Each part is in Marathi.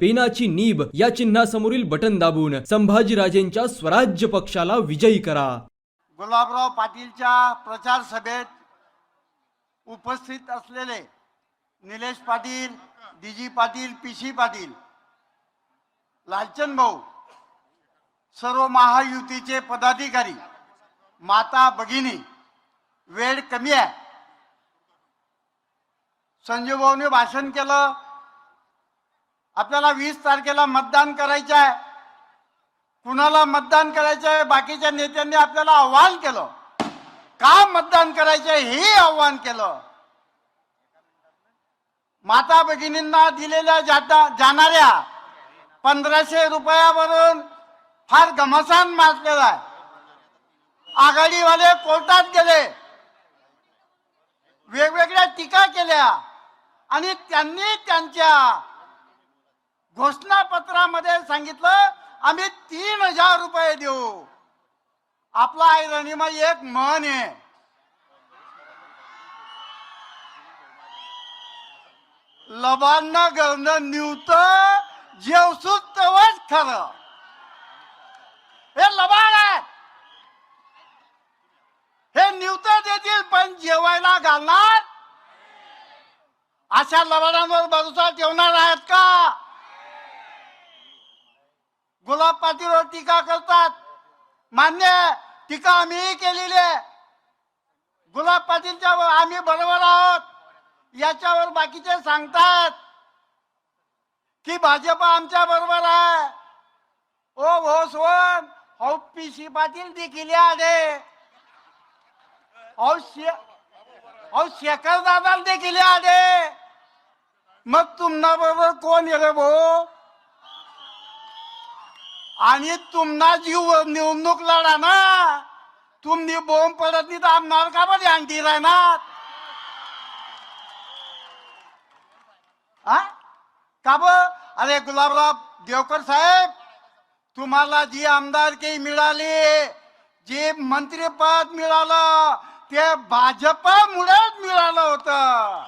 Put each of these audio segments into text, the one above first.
पेनाची नीब या चिन्हासमोरील बटन दाबून संभाजीराजेंच्या स्वराज्य पक्षाला विजयी करा. गुलाबराव पाटीलच्या प्रचार सभेत उपस्थित असलेले निलेश पाटील डीजी पाटील पीसी पाटील लालचंद भाऊ सर्व महायुतीचे पदाधिकारी माता भगिनी वेळ कमी आहे. संजीवभाऊने भाषण केलं. आपल्याला वीस तारखेला मतदान करायचं आहे. कुणाला मतदान करायचं आहे? बाकीच्या नेत्यांनी आपल्याला आव्हान केलं. का मतदान करायचं हे आव्हान केलं. माता भगिनींना दिलेल्या जाता जाणाऱ्या पंधराशे रुपयावरून फार घमसान मारलेला आहे. आघाडीवाले कोर्टात गेले. वेगवेगळ्या टीका केल्या. आणि त्यांनी त्यांच्या घोषणापत्रामध्ये सांगितलं आम्ही तीन हजार रुपये देऊ. आपला ऐरणीमा एक मन आहे. लबांना गरणं निवत जेवसूच तेव्हाच खरं. हे लबाड आहे. हे निवत देतील पण जेवायला घालणार? अशा लबाडांवर भरोसा ठेवणार आहेत का? गुलाब पाटीलवर टीका करतात? मान्य टीका आम्हीही केलेली आहे. गुलाब पाटीलच्या आम्ही बरोबर आहोत. याच्यावर बाकीचे सांगतात की भाजप आमच्या बरोबर आहे. ओ हो सोन हो पी सी पाटील देखील आले औ शे औ शेखर दादा देखील आडे. मग तुमना बरोबर कोण येलं भाऊ? आणि तुम्हाला जीव निवडणूक लढा ना. तुम्ही बोंब पडत नाही तर आमदार का बरं आणती राहणार? हा का ब अरे गुलाबराव देवकर साहेब तुम्हाला जी आमदारकी मिळाली जे मंत्रीपद मिळालं ते भाजपामुळेच मिळालं होतं.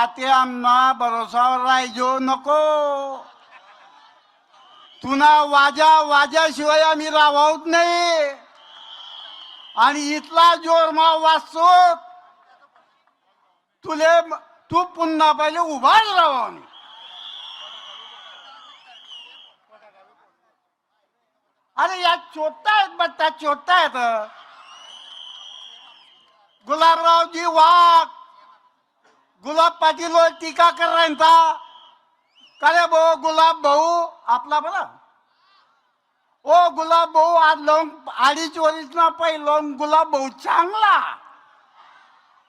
आता आमना भरोसावर राहिजो नको. तुना वाजा वाजाशिवाय आम्ही रावावत नाही. आणि इथला जोर मा वाचतो तुले तू पुन्हा पहिले उभाच राहा आम्ही. अरे या चोरता आहेत बट्टा चोरता आहेत. गुलाबरावजी वाघ गुलाब पाटील टीका करायचा का भाऊ गुलाब भाऊ आपला बरा ओ गुलाब भाऊ आज लोंग अडीच वरीस ना पहिलो गुलाब भाऊ चांगला.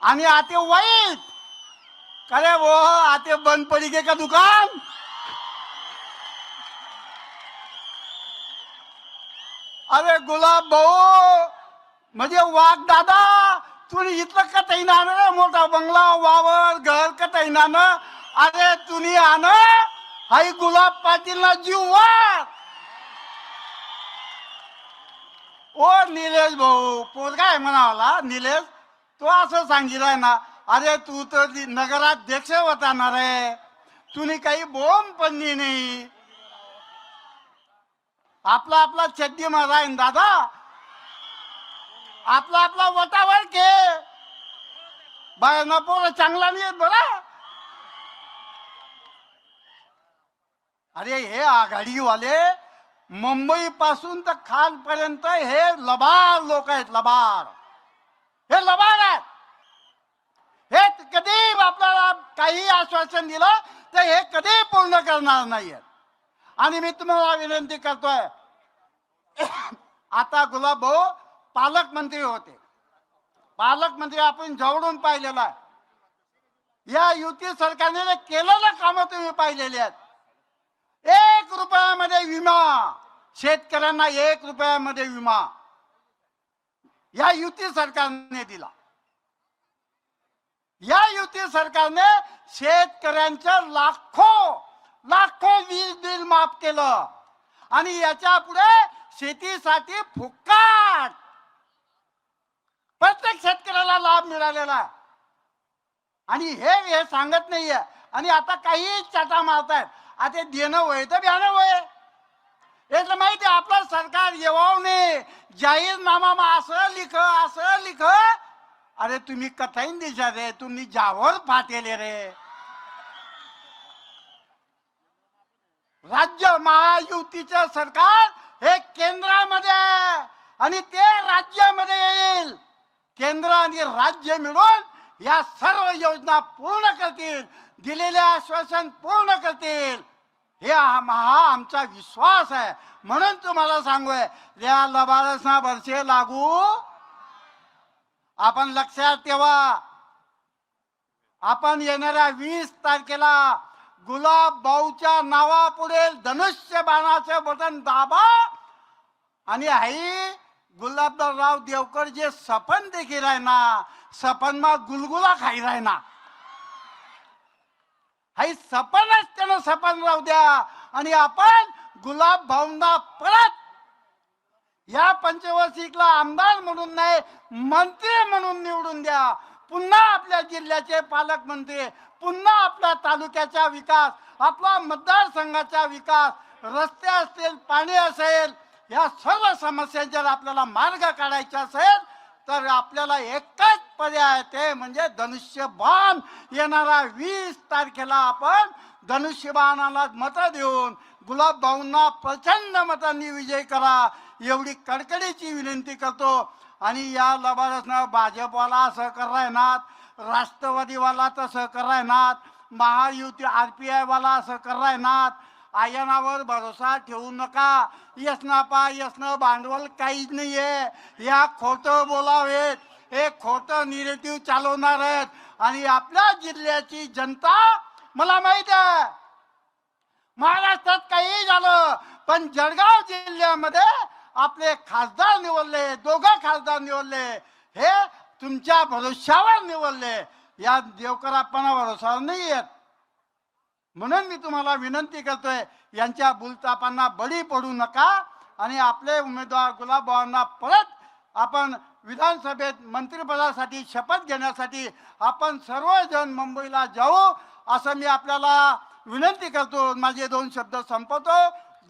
आणि आते वाईट. का भाऊ आते बंद पडी गे का दुकान? अरे गुलाब भाऊ म्हणजे वाघ दादा तुम्ही इथलं का तैना मोठा बंगला वावर घर का तैना अरे तुम्ही आण. हाई गुलाब पाटीलला जीव ओ निलेश भाऊ पोरगा आहे म्हणाला निलेश तो असं सांगितलाय ना अरे तू तर नगराध्यक्ष होता ना रे. तुम्ही काही बोंब पडली नाही. आपला आपला छड्डी मारा दादा? आपला आपला वटावर घे ना पोरं चांगला नाही येत बरा. अरे हे आघाडीवाले मुंबई पासून तर खालपर्यंत हे लबाड लोक आहेत लबाड. हे लबाड आहेत. हे कधी आपल्याला काही आश्वासन दिलं तर हे कधी पूर्ण करणार नाहीये आणि मी तुम्हाला विनंती करतोय आता गुलाब भाऊ पालकमंत्री होते. पालकमंत्री आपण जवळून पाहिलेला आहे. या युती सरकारने केलेलं कामं तुम्ही पाहिलेली आहेत. एक रुपयामध्ये विमा. शेतकऱ्यांना एक रुपयामध्ये विमा. या युती सरकारने दिला. या युती सरकारने शेतकऱ्यांच्या लाखो लाखो वीज बिल माफ केलं. आणि याच्यापुढे शेतीसाठी फुकाट. प्रत्येक शेतकऱ्याला लाभ मिळालेला आहे. आणि हे हे सांगत नाहीये. आणि आता काही चाटा मारतायत. आता देणं वय तर ब्याणं वय यातलं माहिती आपलं सरकार येवाव नाही जाहीरनामा मा असं लिख असं लिख. अरे तुम्ही कथाही दिशा रे तुम्ही जावर फाटेले रे. राज्य महायुतीचं सरकार हे केंद्रामध्ये आणि ते राज्यामध्ये येईल. केंद्र आणि राज्य मिळून या सर्व योजना पूर्ण करतील दिलेले आश्वासन पूर्ण करतील. हे हा आमचा विश्वास आहे. म्हणून तुम्हाला सांगूय या लबाडसना वर्षे लागू. आपण लक्षात ठेवा. आपण येणाऱ्या वीस तारखेला गुलाब भाऊच्या नावापुढे धनुष्य बाणाचे बटन दाबा. आणि आई गुलाबराव देवकर जे सपन देखील आहे ना सपन मा गुलगुला खाई राही ना हाई सपनच त्यानं सपन राहू द्या. आणि आपण गुलाब भाऊंना परत या पंचवर्षिकला आमदार म्हणून नाही मंत्री म्हणून निवडून द्या. पुन्हा आपल्या जिल्ह्याचे पालकमंत्री पुन्हा आपल्या तालुक्याचा विकास आपला मतदारसंघाचा विकास रस्ते असतील पाणी असेल या सर्व समस्या जर आपल्याला मार्ग काढायचा असेल तर आपल्याला एकच पर्याय ते म्हणजे धनुष्यबाण. येणारा वीस तारखेला आपण धनुष्यबाणाला मतं देऊन गुलाब भाऊंना प्रचंड मतांनी विजय करा एवढी कडकडीची विनंती करतो. आणि या लबाडसनं भाजपवाला सहकार राहणार राष्ट्रवादीवाला तर सहकार राहणार महायुती आर पी आयवाला सहकार राहणार आयनावर भरोसा ठेवू नका. यसना पा यसनं भांडवल काहीच नाहीये. या खोटं बोलावेत. हे खोटं निरेटिव्ह चालवणार आहेत. आणि आपल्या जिल्ह्याची जनता मला माहीत आहे. महाराष्ट्रात काही झालं पण जळगाव जिल्ह्यामध्ये आपले खासदार निवडले दोघं खासदार निवडले हे तुमच्या भरोश्यावर निवडले. या देवकरापणा भरोसावर नाही येत म्हणून मी तुम्हाला विनंती करतोय यांच्या बुलतापांना बळी पडू नका आणि आपले उमेदवार गुलाबबावांना परत आपण विधानसभेत मंत्रिपदासाठी शपथ घेण्यासाठी आपण सर्वजण मुंबईला जाऊ असं मी आपल्याला विनंती करतो. माझे दोन शब्द संपवतो.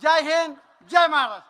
जय हिंद जय महाराष्ट्र.